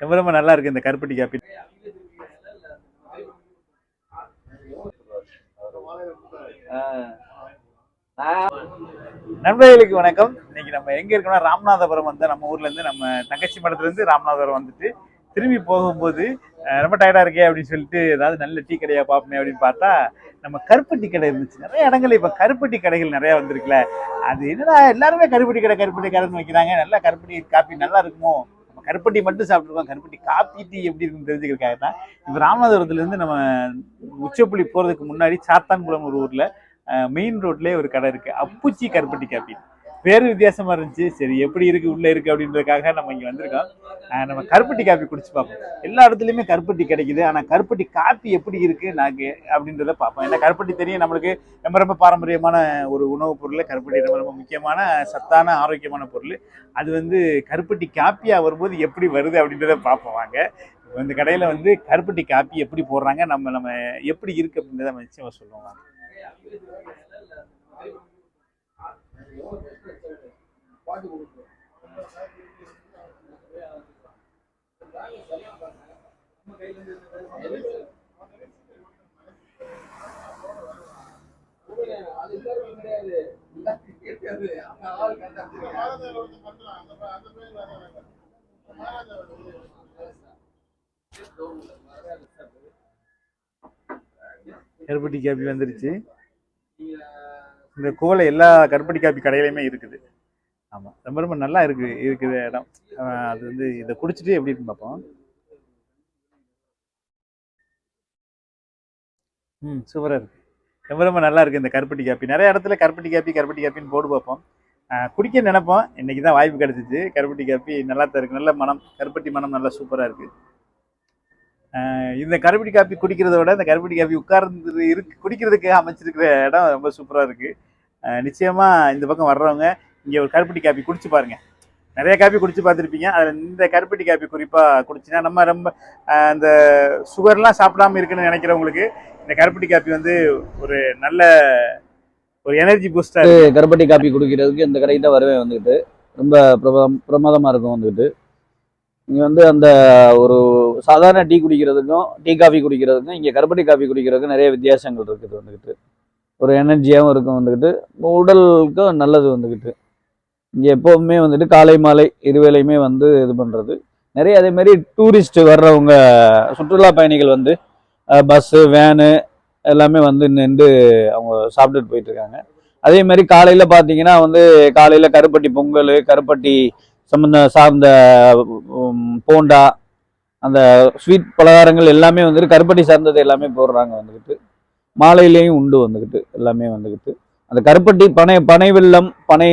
ரொம்ப ரொம்ப நல்லா இருக்கு இந்த கருப்பட்டி காப்பி? நண்பர்களுக்கு வணக்கம். இன்னைக்கு நம்ம எங்க இருக்கோம்னா ராமநாதபுரம் வந்து நம்ம ஊர்ல இருந்து நம்ம தங்கச்சி மடத்துல இருந்து ராமநாதபுரம் வந்துட்டு திரும்பி போகும்போது ரொம்ப டயர்டா இருக்கே அப்படின்னு சொல்லிட்டு ஏதாவது நல்ல டீ கடையா பார்ப்போமே அப்படின்னு பார்த்தா நம்ம கருப்பட்டி கடை இருந்துச்சு. நிறைய இடங்கள்ல இப்ப கருப்பட்டி கடைகள் நிறைய வந்திருக்குல்ல. அது என்னடா எல்லாருமே கருப்பட்டி கடை கருப்பட்டி கடைன்னு வைக்கிறாங்க. நல்லா கருப்பட்டி காப்பி நல்லா இருக்குமோ? கருப்பட்டி மட்டும் சாப்பிட்டுருக்கோம். கருப்பட்டி காப்பி டீ எப்படி இருக்குன்னு தெரிஞ்சுக்கிறக்காக தான் இப்போ ராமநாதபுரத்துல இருந்து நம்ம உச்சப்புள்ளி போறதுக்கு முன்னாடி சாத்தான்குளம் ஒரு ஊரில் மெயின் ரோட்லேயே ஒரு கடை இருக்கு. அப்புச்சி கருப்பட்டி காப்பி பேரு வித்தியாசமா இருந்துச்சு. சரி எப்படி இருக்கு உள்ள இருக்கு அப்படின்றதுக்காக நம்ம இங்க வந்திருக்கோம். நம்ம கருப்பட்டி காப்பி குடிச்சு பார்ப்போம். எல்லா இடத்துலயுமே கருப்பட்டி கிடைக்குது. ஆனா கருப்பட்டி காப்பி எப்படி இருக்கு நாங்க அப்படின்றத பார்ப்போம். ஏன்னா கருப்பட்டி தெரியும் நம்மளுக்கு ரொம்ப ரொம்ப பாரம்பரியமான ஒரு உணவுப் பொருள். கருப்பட்டி ரொம்ப ரொம்ப முக்கியமான சத்தான ஆரோக்கியமான பொருள். அது வந்து கருப்பட்டி காப்பியா வரும்போது எப்படி வருது அப்படின்றத பார்ப்போம். வாங்க. இந்த கடையில வந்து கருப்பட்டி காப்பி எப்படி போடுறாங்க நம்ம நம்ம எப்படி இருக்கு அப்படின்றத நம்ம நிச்சயமா சொல்லுவோம். வாங்க. கருப்பட்டி கேபி வந்துருச்சு. இந்த கோலை எல்லா கருப்படி காப்பி கடையிலையுமே இருக்குது. ஆமாம் ரொம்ப ரொம்ப நல்லா இருக்கு இருக்குது இடம். அது வந்து இதை குடிச்சிட்டு எப்படி இருக்குன்னு பார்ப்போம். ம் சூப்பராக இருக்கு. ரொம்ப ரொம்ப நல்லா இருக்குது இந்த கருப்பட்டி காப்பி. நிறைய இடத்துல கருப்பட்டி காப்பி கருப்பட்டி காப்பின்னு போட்டு பார்ப்போம். குடிக்க நினைப்போம். இன்னைக்கு தான் வாய்ப்பு கிடச்சிச்சு. கருப்பட்டி காப்பி நல்லா தான் இருக்குது நல்ல மனம் கருப்பட்டி மனம் நல்லா சூப்பராக இருக்குது இந்த கருப்பட்டி காப்பி குடிக்கிறத விட இந்த கருப்பட்டி காப்பி உட்கார்ந்து இருக்கு குடிக்கிறதுக்கு அமைச்சிருக்கிற இடம் ரொம்ப சூப்பராக இருக்குது நிச்சயமா இந்த பக்கம் வர்றவங்க இங்கே ஒரு கருப்பட்டி காப்பி குடிச்சு பாருங்க. நிறைய காப்பி குடிச்சு பார்த்துருப்பீங்க. அதில் இந்த கருப்பட்டி காப்பி குறிப்பாக குடிச்சினா நம்ம ரொம்ப அஹ் இந்த சுகர்லாம் சாப்பிடாம இருக்குன்னு நினைக்கிறவங்களுக்கு இந்த கருப்பட்டி காப்பி வந்து ஒரு நல்ல ஒரு எனர்ஜி பூஸ்டா இருக்கு. கருப்பட்டி காப்பி குடிக்கிறதுக்கு இந்த கடைக்கு தான் வருவேன் வந்துக்கிட்டு ரொம்ப பிரபலம் பிரமாதமாக இருக்கும் வந்துக்கிட்டு இங்கே வந்து அந்த ஒரு சாதாரண டீ குடிக்கிறதுக்கும் டீ காஃபி குடிக்கிறதுக்கும் இங்கே கருப்பட்டி காஃபி குடிக்கிறதுக்கும் நிறைய வித்தியாசங்கள் இருக்குது வந்துக்கிட்டு ஒரு எனர்ஜியாகவும் இருக்கும் வந்துக்கிட்டு. உடலுக்கும் நல்லது வந்துக்கிட்டு. இங்கே எப்போவுமே வந்துட்டு காலை மாலை இருவேளையுமே வந்து இது பண்ணுறது நிறைய அதேமாரி டூரிஸ்ட்டு டூரிஸ்ட் வர்றவங்க சுற்றுலா பயணிகள் வந்து பஸ்ஸு வேனு எல்லாமே வந்து நின்று அவங்க சாப்பிட்டுட்டு போயிட்டு இருக்காங்க அதே மாதிரி காலையில் பார்த்தீங்கன்னா வந்து காலையில் கருப்பட்டி பொங்கல் கருப்பட்டி சம்மந்த சார்ந்த போண்டா அந்த ஸ்வீட் பலகாரங்கள் எல்லாமே வந்துட்டு கருப்பட்டி சார்ந்தது எல்லாமே போடுறாங்க வந்துக்கிட்டு. மாலையிலையும் உண்டு வந்துக்கிட்டு எல்லாமே வந்துக்கிட்டு அந்த கருப்பட்டி பனை பனை வெள்ளம் பனை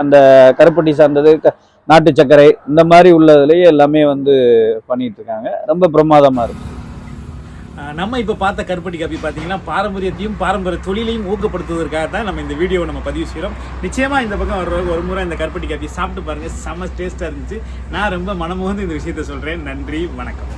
அந்த கருப்பட்டி சார்ந்தது க- நாட்டு சர்க்கரை இந்த மாதிரி உள்ளதுலேயே எல்லாமே வந்து பண்ணிட்டு இருக்காங்க ரொம்ப பிரமாதமாக இருக்கு. நம்ம இப்போ பார்த்த கருப்பட்டி காப்பி பார்த்தீங்கன்னா பாரம்பரியத்தையும் பாரம்பரிய தொழிலையும் ஊக்கப்படுத்துவதற்காக தான் நம்ம இந்த வீடியோவை நம்ம பதிவு செய்கிறோம் நிச்சயமாக இந்த பக்கம் வர்ற ஒரு முறை இந்த கருப்பட்டி காப்பி சாப்பிட்டு பாருங்கள் செம்ம டேஸ்ட்டாக இருந்துச்சு. நான் ரொம்ப மனமுகந்து இந்த விஷயத்த சொல்கிறேன் நன்றி வணக்கம்.